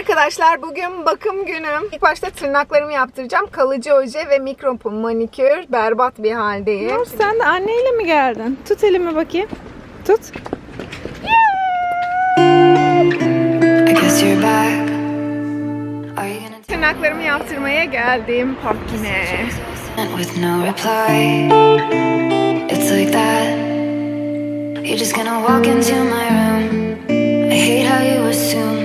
arkadaşlar bugün bakım günüm. İlk başta tırnaklarımı yaptıracağım. Kalıcı oje ve mikropum manikür. Berbat bir haldeyim. Nur sen de anneyle mi geldin? Tut elimi bakayım. Tut. I guess you're back. Are you gonna Tırnaklarımı yaptırmaya geldim reply? It's like that. You're just gonna walk into my room. I hate how you assume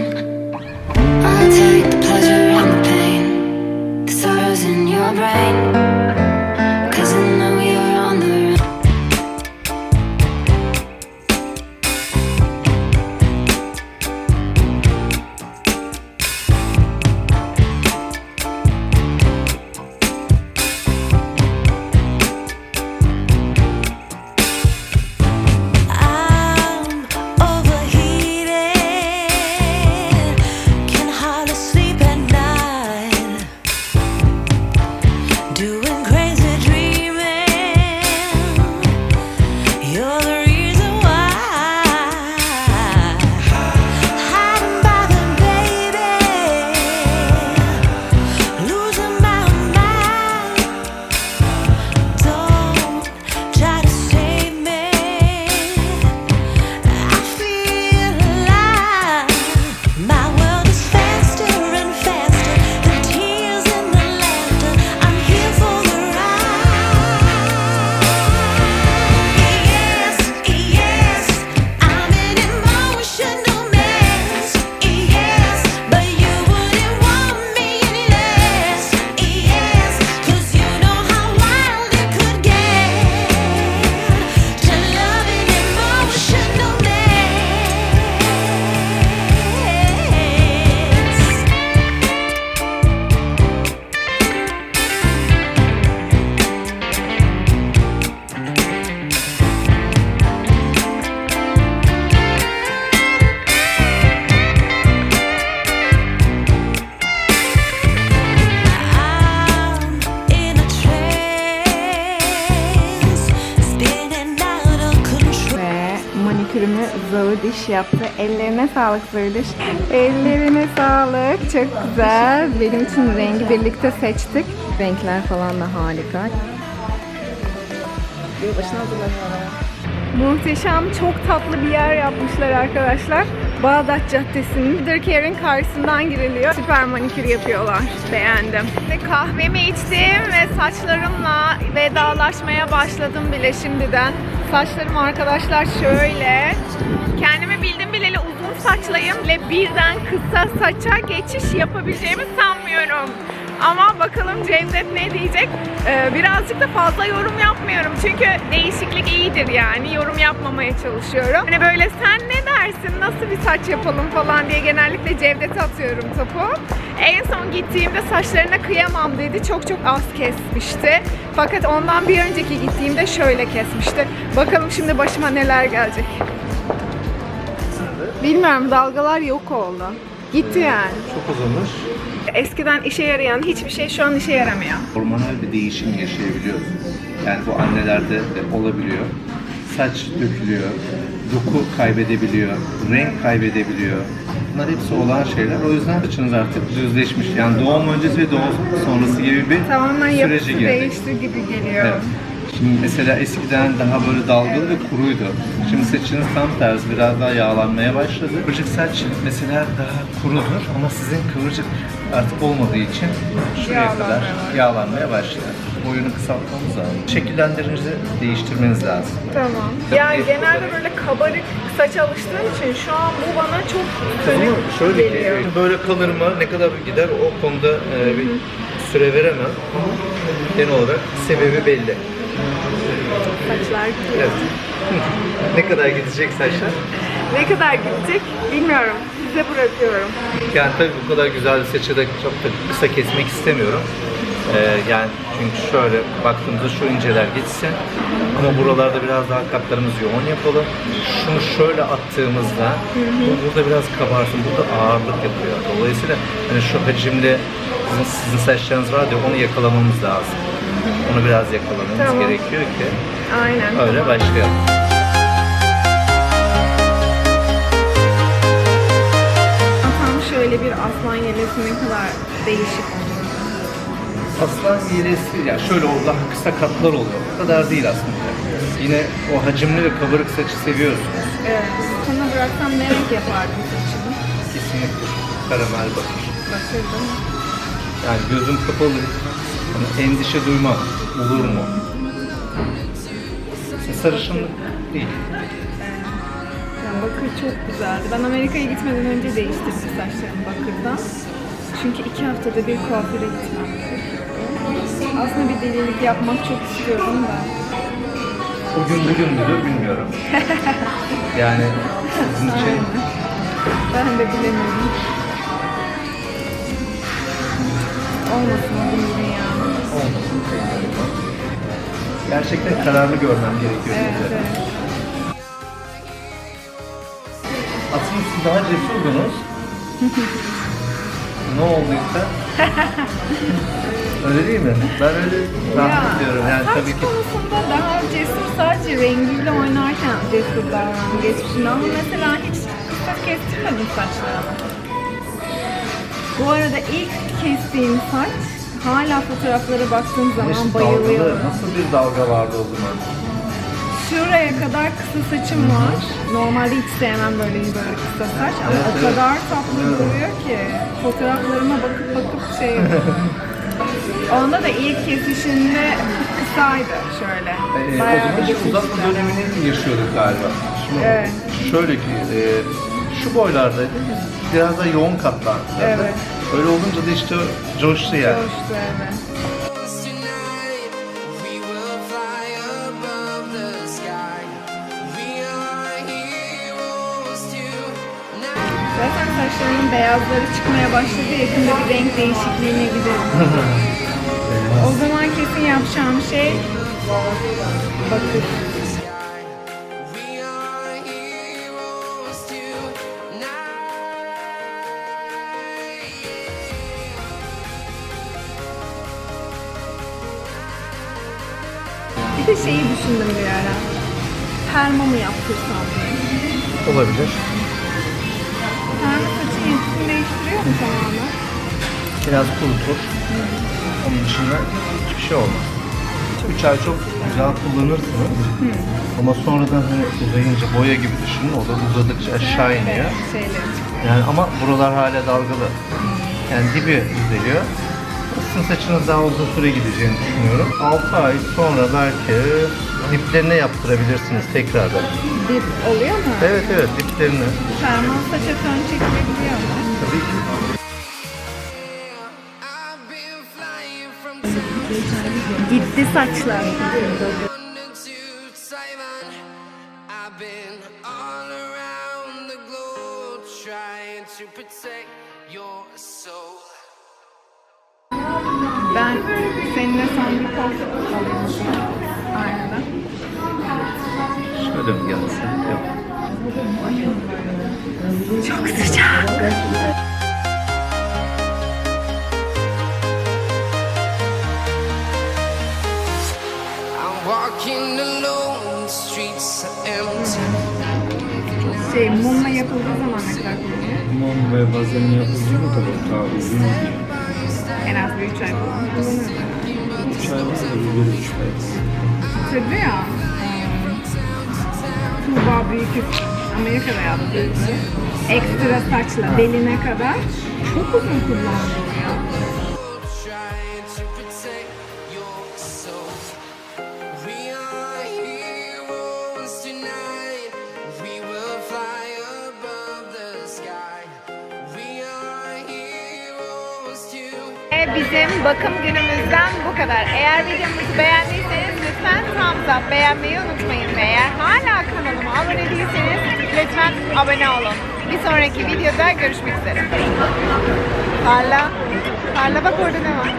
Zöğüdiş yaptı. Ellerine sağlık Zöğüdiş. Ellerine sağlık. Çok güzel. Benim için rengi birlikte seçtik. Renkler falan da harika. Yılbaşına hazırlanıyorlar. Muhteşem, çok tatlı bir yer yapmışlar arkadaşlar. Bağdat Caddesi'nin Hıdırkehir'in karşısından giriliyor. Süper manikür yapıyorlar. Beğendim. Ve kahvemi içtim ve saçlarımla vedalaşmaya başladım bile şimdiden. Saçlarım arkadaşlar şöyle. Kendimi bildim bileli uzun saçlıyım ve birden kısa saça geçiş yapabileceğimi sanmıyorum. Ama bakalım Cevdet ne diyecek? Ee, birazcık da fazla yorum yapmıyorum. Çünkü değişiklik iyidir yani. Yorum yapmamaya çalışıyorum. Hani böyle sen ne dersin? Nasıl bir saç yapalım falan diye genellikle Cevdet'e atıyorum topu. En son gittiğimde saçlarına kıyamam dedi. Çok çok az kesmişti. Fakat ondan bir önceki gittiğimde şöyle kesmişti. Bakalım şimdi başıma neler gelecek. Bilmiyorum dalgalar yok oldu. Gitti yani. Çok azalır. Eskiden işe yarayan hiçbir şey şu an işe yaramıyor. Hormonal bir değişim yaşayabiliyoruz. Yani bu annelerde de olabiliyor. Saç dökülüyor, doku kaybedebiliyor, renk kaybedebiliyor. Bunlar hepsi olan şeyler. O yüzden saçınız artık düzleşmiş. Yani doğum öncesi ve doğum sonrası gibi bir Tamamen yapısı sürece girdik. değişti gibi geliyor. Evet. Mesela eskiden daha böyle dalgalı ve kuruydu. Şimdi saçınız tam tersi biraz daha yağlanmaya başladı. Kıvırcık saç mesela daha kurudur ama sizin kıvırcık artık olmadığı için şuraya Yağlanmaya kadar yağlanmaya başladı. Boyunu kısaltmamız lazım. Şekillendirinizi değiştirmeniz lazım. Tamam. Yani genelde böyle kabarık saç alıştığım için şu an bu bana çok Ama sönük şöyle ki geliyor. böyle kalır mı ne kadar gider o konuda e, bir süre veremem. Genel olarak sebebi belli. Saçlar gidiyor. Evet. ne kadar gidecek saçlar? Ne kadar gidecek bilmiyorum. Size bırakıyorum. Yani tabii bu kadar güzel bir saçı da çok da kısa kesmek istemiyorum. Ee, yani çünkü şöyle baktığımızda şu inceler geçsin. Ama buralarda biraz daha katlarımızı yoğun yapalım. Şunu şöyle attığımızda bu burada biraz kabarsın. Burada ağırlık yapıyor. Dolayısıyla hani şu hacimli sizin, sizin saçlarınız var ya onu yakalamamız lazım. Onu biraz yakalamamız Tamam. gerekiyor ki Aynen. öyle başlayalım. Tam şöyle bir aslan yelesi ne kadar değişik. Aslan yelesi, ya şöyle o daha kısa katlar oluyor. O kadar değil aslında. Yine o hacimli ve kabarık saçı seviyorsunuz. Evet. Sana bıraksam ne renk yapardın saçını? Kesinlikle karamel bakır. Bakırdım. Yani gözüm kapalı. Hani endişe duymam. Olur mu? Sarışınlık değil. Yani bakır çok güzeldi. Ben Amerika'ya gitmeden önce değiştirdim saçlarımı bakırdan. Çünkü iki haftada bir kuaföre gitmem gerekiyor. Aslında bir delilik yapmak çok istiyorum da. O gün bugün müdür bilmiyorum. Yani sizin için Ben de bilemiyorum. Olmasın. Gerçekten kararlı görmem gerekiyor. Evet, evet. Aslında siz daha cesurdunuz. ne olduysa. öyle değil mi? Ben öyle tahmin ediyorum. Yani saç tabii ki konusunda daha cesur sadece rengiyle oynarken cesur davrandım geçmişinde ama mesela hiç kısa kestirmedim saçlarımı. Bu arada ilk kestiğim saç hala fotoğraflara baktığım zaman Nasıl bayılıyorum. dalgalı, nasıl bir dalga vardı o zaman? Şuraya kadar kısa saçım var. Normalde hiç sevmem böyle böyle kısa saç ama Evet, o evet. kadar tatlı duruyor ki fotoğraflarıma bakıp bakıp şey. Onda da ilk kesişinde kısaydı şöyle. Ee, o Bayağı zaman bir işte uzatma geçmişti. dönemini yaşıyorduk galiba. Şimdi Evet. şöyle ki e, şu boylardaydı. Biz biraz da yoğun katlardı. Evet. Öyle olunca da işte coştu yani. Hoştu evet. Tonight we will fly above the sky. We are heroes tonight. Zaten saçlarımın beyazları çıkmaya başladı. Yakında bir renk değişikliğine giderim. o zaman kesin yapacağım şey bakır. Bir de şeyi düşündüm bir ara. Perma mı yaptırsam. Olabilir. Perma saçın yapısını değiştiriyor mu tamamen? Biraz kurutur. Onun dışında hiçbir şey olmaz. 3 ay çok güzel kullanırsınız. Ama sonradan hani uzayınca boya gibi düşünün. O da uzadıkça aşağı iniyor. Yani ama buralar hala dalgalı. Yani dibi düzeliyor. Sizin saçınız daha uzun süre gideceğini düşünüyorum. 6 ay sonra belki diplerine yaptırabilirsiniz tekrardan. Dip oluyor mu? Evet evet diplerini. Perma saça fön çekilebiliyor mu? Tabii ki. I've been flying from town Gitti saçlar. London to Taiwan. I've been all around the globe trying to protect Ben seninle bir poz alayım. Aynen. Şöyle mi gelse? Yok. Çok sıcak. I'm walking alone, the streets are empty. Şey mumla yapıldığı zaman ne kadar? Mum ve bazen yapıldığında tabii daha uzun gidiyor. En az bir üç ay falan kullanıyor. Üç ay var da bir üç ay. Tabii ya. Tuğba Büyükük Amerika'da yaptığı için ekstra saçla beline kadar çok uzun kullandı o ya. Bizim bakım günümüzden bu kadar. Eğer videomuzu beğendiyseniz lütfen thumbs up beğenmeyi unutmayın. Ve eğer hala kanalıma abone değilseniz lütfen abone olun. Bir sonraki videoda görüşmek üzere. Parla. Parla bak orada ne var.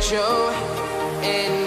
Joe and